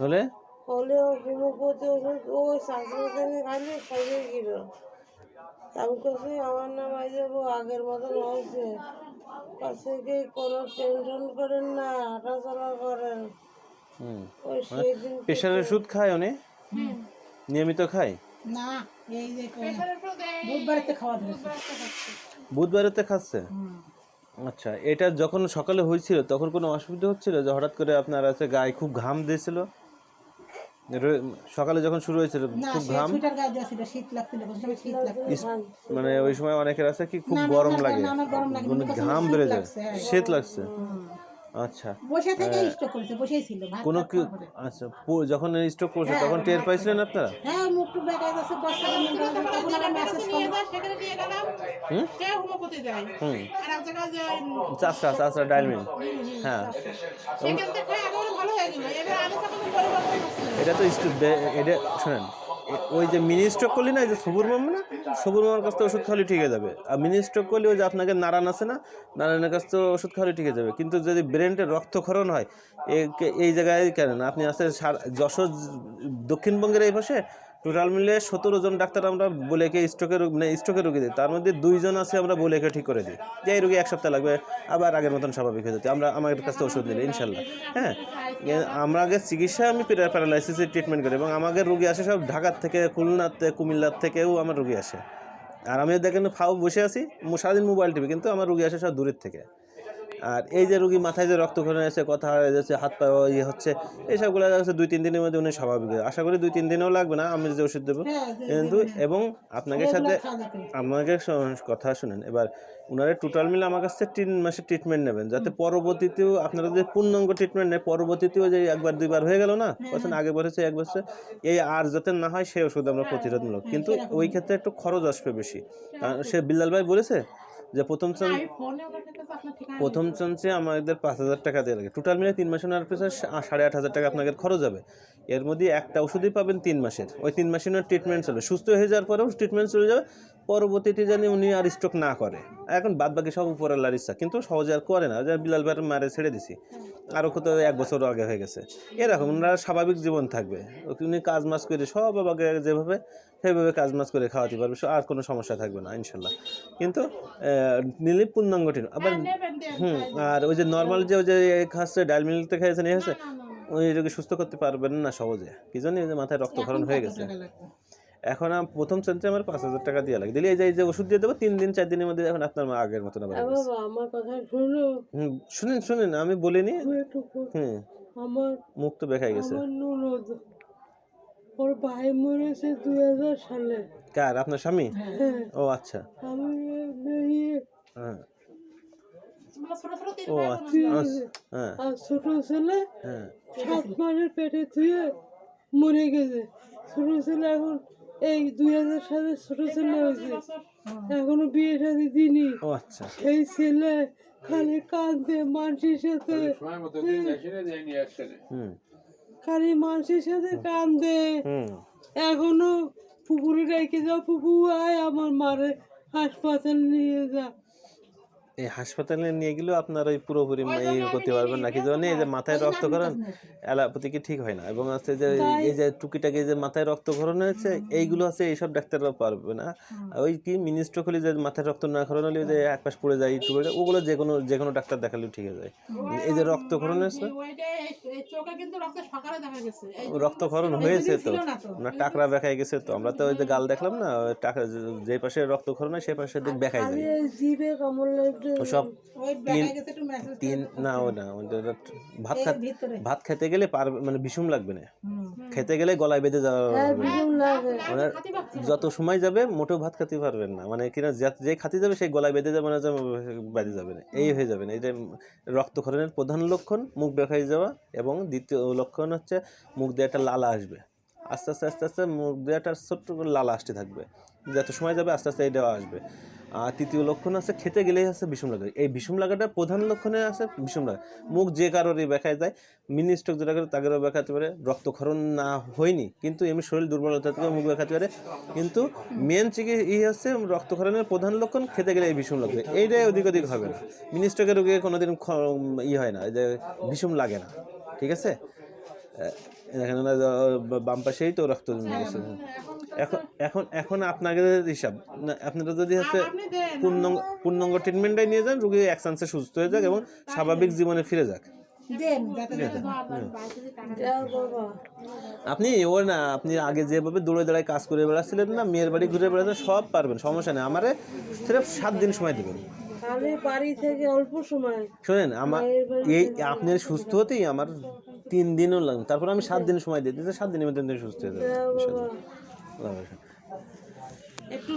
হলে? হলে ও হোমিওপ্যাথি ওষুধ ও শ্বাসরোধনে খাইলে সেরে গেল আমি কাছে আমার নাম আই যাব আগের মতন হয়েছে। কাছে কি কোনো টেনশন করেন না হাঁটাচলা করেন। হুম ওই সেদিন প্রেশারের ওষুধ খায় উনি? নিয়মিত খায়? না এই যে বুধবারেতে খাওয়া বুধবারেতে খাচ্ছে? আচ্ছা এটা যখন সকালে হয়েছিল তখন কোনো অসুবিধা হচ্ছিল? যে হঠাৎ করে আপনার আছে গায়ে খুব ঘাম দিয়েছিল? সকালে যখন শুরু হয়েছিল খুব ঘাম? মানে ওই সময় অনেকের আছে কি খুব গরম লাগে। না, আমার গরম লাগে না, মানে ঘাম বেড়ে যায়। হ্যাঁ। শীত লাগছে। আচ্ছা। বসে থেকে স্টক করেছে বসেই ছিল কোনো কি আচ্ছা যখন স্ট্রোক করছে তখন টের পাইছিলেন আপনারা? হ্যাঁ মুখ টুক যাচ্ছে তখন মেসেজ সেখানে দেয় আর এক জায়গায় যে চাষা চাষা ডাইলমিন হ্যাঁ। এটা তো এটা শোনেন ওই যে মিনি স্ট্রোক করলি না এই যে সবুর মামা না? সবুর মামার কাছ থেকে ওষুধ খাওয়ালে ঠিক হয়ে যাবে। আর মিনি স্ট্রোক করলে ওই যে আপনাকে নারায়ণ আছে না? নারায়ণের কাছ থেকে ওষুধ খাওয়ালে ঠিক হয়ে যাবে। কিন্তু যদি ব্রেনটে রক্তক্ষরণ হয় এই জায়গায় কেন না? আপনি আসলে যশোর দক্ষিণবঙ্গের এই পাশে টোটাল মিলে সতেরো জন ডাক্তার আমরা বলেকে স্ট্রোকের মানে স্ট্রোকের রোগী দিই। তার মধ্যে দুইজন আছে আমরা বলেকে ঠিক করে দিই। যে এই রোগী এক সপ্তাহ লাগবে, আবার আগের মতন স্বাভাবিক হয়ে যেতে। আমরা আমাদের কাছ ওষুধ নিলে, ইনশাল্লাহ। হ্যাঁ? আমরা আগে চিকিৎসা আমি প্যারালাইসিসের ট্রিটমেন্ট করি এবং আমাদের রোগী আসে সব ঢাকার থেকে খুলনার থেকে কুমিল্লার থেকেও আমার রোগী আসে। আর আমি দেখেন ফাও বসে আছি সারাদিন মোবাইল টিভি, কিন্তু আমার রোগী আসে সব দূরের থেকে। আর এই যে রুগী মাথায় যে রক্তক্ষরণ এসে কথা হয়ে যাচ্ছে হাত পা ইয়ে হচ্ছে এইসবগুলো হচ্ছে দুই তিন দিনের মধ্যে উনি স্বাভাবিক। হয়ে- আশা করি দুই তিন দিনেও লাগবে না আমি যে ওষুধ দেবো। হ্যাঁ, কিন্তু এবং আপনাকে সাথে। আমাকে কথা শুনেন এবার ওনারা টোটাল মিলে আমার কাছ থেকে তিন মাসের ট্রিটমেন্ট নেবেন যাতে পরবর্তীতেও আপনারা যে পূর্ণাঙ্গ ট্রিটমেন্ট নেয় পরবর্তীতেও যে একবার দুইবার হয়ে গেল না বলছেন আগে বলেছে এক বছর এই আর যাতে না হয় সেই ওষুধ আমরা প্রতিরোধমূলক। কিন্তু ওই ক্ষেত্রে একটু খরচ আসবে বেশি। কারণ সে বিল্লাল ভাই বলেছে যে প্রথম প্রথম চান্সে আমাদের পাঁচ হাজার টাকা দেওয়া লাগে। টোটাল মিলে তিন মাসে নেওয়ার পিছনে সাড়ে আট হাজার টাকা আপনাদের খরচ হবে। এর মধ্যে একটা ওষুধই পাবেন তিন মাসের। ওই তিন মাসের ট্রিটমেন্ট চলবে। সুস্থ হয়ে যাওয়ার পরেও ট্রিটমেন্ট চলে যাবে। পরবর্তীতে জানি উনি আর স্ট্রোক না করে। এখন বাদ বাকি সব উপরাল্লার ইচ্ছা কিন্তু সহজে আর করে না। যে বিলাল ভাইয়ের মারে ছেড়ে দিছি। আরও কত এক বছর আগে হয়ে গেছে। এরকম ওনারা স্বাভাবিক জীবন থাকবে। উনি কাজ মাস করে সব আগে যেভাবে সেভাবে কাজ মাস করে খাওয়াতে পারবে আর কোনো সমস্যা থাকবে না ইনশাল্লাহ। কিন্তু নিলে পূর্ণাঙ্গ। আবার হুম আর ওই যে নর্মাল যে ওই যে খাচ্ছে ডাল মিলতে খেয়েছেন এই হচ্ছে ওই রোগী সুস্থ করতে পারবেন না সহজে। কি জানি ওই যে মাথায় রক্তক্ষরণ হয়ে গেছে। এখন আম- প্রথম সেন্সে আমার পাঁচ হাজার টাকা দিয়ে লাগে। দিলে এই যে এই যে ওষুধ দিয়ে দেবো তিন দিন চার দিনের মধ্যে এখন আপনার মা আগের মতন আবার হয়ে গেছে। বাবা আমার কথা শুনো শুনেন শুনেন আমি বলিনি। হুম। আমার মুখ তো বেখাই গেছে। ওর ভাই মরেছে দুই হাজার সালে। কার? আপনার স্বামী? হ্যাঁ। ও আচ্ছা। আমি ইয়ে হ্যাঁ। ছোট ও আচ্ছা। আচ্ছা, হ্যাঁ। ছোট ছেলে হ্যাঁ। সাত মাসের পেটে ধুয়ে মরে গেছে। ছোট ছেলে এখন এই দুই হাজার সালে ছোট ছেলে হয়েছে। এখনও বিয়ে শাদি দিনি আচ্ছা। সেই ছেলে খালি কাঁদে মানুষের সাথে। খালি মানুষের সাথে কাঁদে। এখনও পুকুরে রেখে যাও পুকু আয় আমার মারে হাসপাতাল নিয়ে যা। এই হাসপাতালে নিয়ে গেলেও আপনার ওই পুরোপুরি এই করতে পারবেন না কি জানি এই যে মাথায় রক্তক্ষরণ অ্যালোপ্যাথি কি ঠিক হয় না? এবং আছে যে এই যে টুকিটাকি যে মাথায় রক্তক্ষরণ হয়েছে এইগুলো আছে এইসব ডাক্তাররা পারবে না। ওই কি মিনিস্ট্রোক হলে যে মাথায় রক্ত না ক্ষরণ হলে যে এক পাশ পড়ে যায় যায়, ওগুলো যে কোনো যে কোনো ডাক্তার দেখালেও ঠিক হয়ে যায়। এই যে রক্তক্ষরণ হয়েছে রক্তক্ষরণ হয়েছে তো না টাকরা বেখাই গেছে তো। আমরা তো ওই যে গাল দেখলাম না টাকা যে- পাশে রক্তক্ষরণ হয় সে পাশে বেখাই যায়। এই জিভে কামড় সব ওই বেঁকায় গেছে একটু মেসেজ তিন না ও না ভাত ভাত খেতে গেলে পারবে মানে বিষুম লাগবে না। খেতে গেলে গলায় বেঁধে যাওয়া মানে যত সময় যাবে মোটেও ভাত খেতে পারবেন না। মানে কিনা যে- যে খাতে যাবে সেই গলায় বেঁধে যাবে না বেঁধে যাবে না। এই হয়ে যাবে না। এটা রক্তক্ষরণের প্রধান লক্ষণ মুখ বেখাই যাওয়া এবং দ্বিতীয় লক্ষণ হচ্ছে মুখ দিয়ে একটা লালা আসবে। আস্তে আস্তে আস্তে আস্তে মুখ দিয়ে একটা ছোট্ট করে লালা আসতে থাকবে। যত সময় যাবে আস্তে আস্তে এইটাও আসবে। আর তৃতীয় লক্ষণ আছে, খেতে গেলেই আছে বিষম লাগা এই বিষম লাগাটা প্রধান লক্ষণে আছে বিষম লাগা মুখ যে কারোরই বেখায় যায়, মিনি স্ট্রোক যেটা করে তাদেরও বেখাতে পারে, রক্তক্ষরণ না হয়নি, কিন্তু এমনি শরীর দুর্বলতা থেকে মুখ বেখাতে পারে। কিন্তু মেন চিকি ই হচ্ছে রক্তক্ষরণের প্রধান লক্ষণ, খেতে গেলে এই বিষম লাগবে এইটাই অধিক অধিক হবে না। মিনি স্ট্রোকের রোগী কোনোদিন ই হয় না যে বিষম লাগে না। ঠিক আছে? ওনার, বাম পাশেই তো রক্ত জমে গেছে। এখন এখন এখন আপনাদের হিসাব না, আপনারা যদি হচ্ছে আপনি দেন পূর্ণাঙ্গ পূর্ণাঙ্গ ট্রিটমেন্টটাই নিয়ে যান রুগী এক চান্সে সুস্থ হয়ে যাক এবং স্বাভাবিক জীবনে ফিরে যাক। আপনি ও না আপনি আগে যেভাবে দৌড়ে দাঁড়ায় কাজ করে বেড়াচ্ছিলেন না মেয়ের বাড়ি ঘুরে বেড়াচ্ছেন সব পারবেন সমস্যা নেই। আমারে সির্ফ সাত দিন সময় দেবেন। খালি বাড়ি থেকে অল্প সময়। শোনেন আমার এই আপনার সুস্থ হতেই আমার তিন দিনও লাগবে। তারপর আমি সাত দিন সময় দিই দিতে সাত দিনের মধ্যে সুস্থ হয়ে হাফেজ। একটু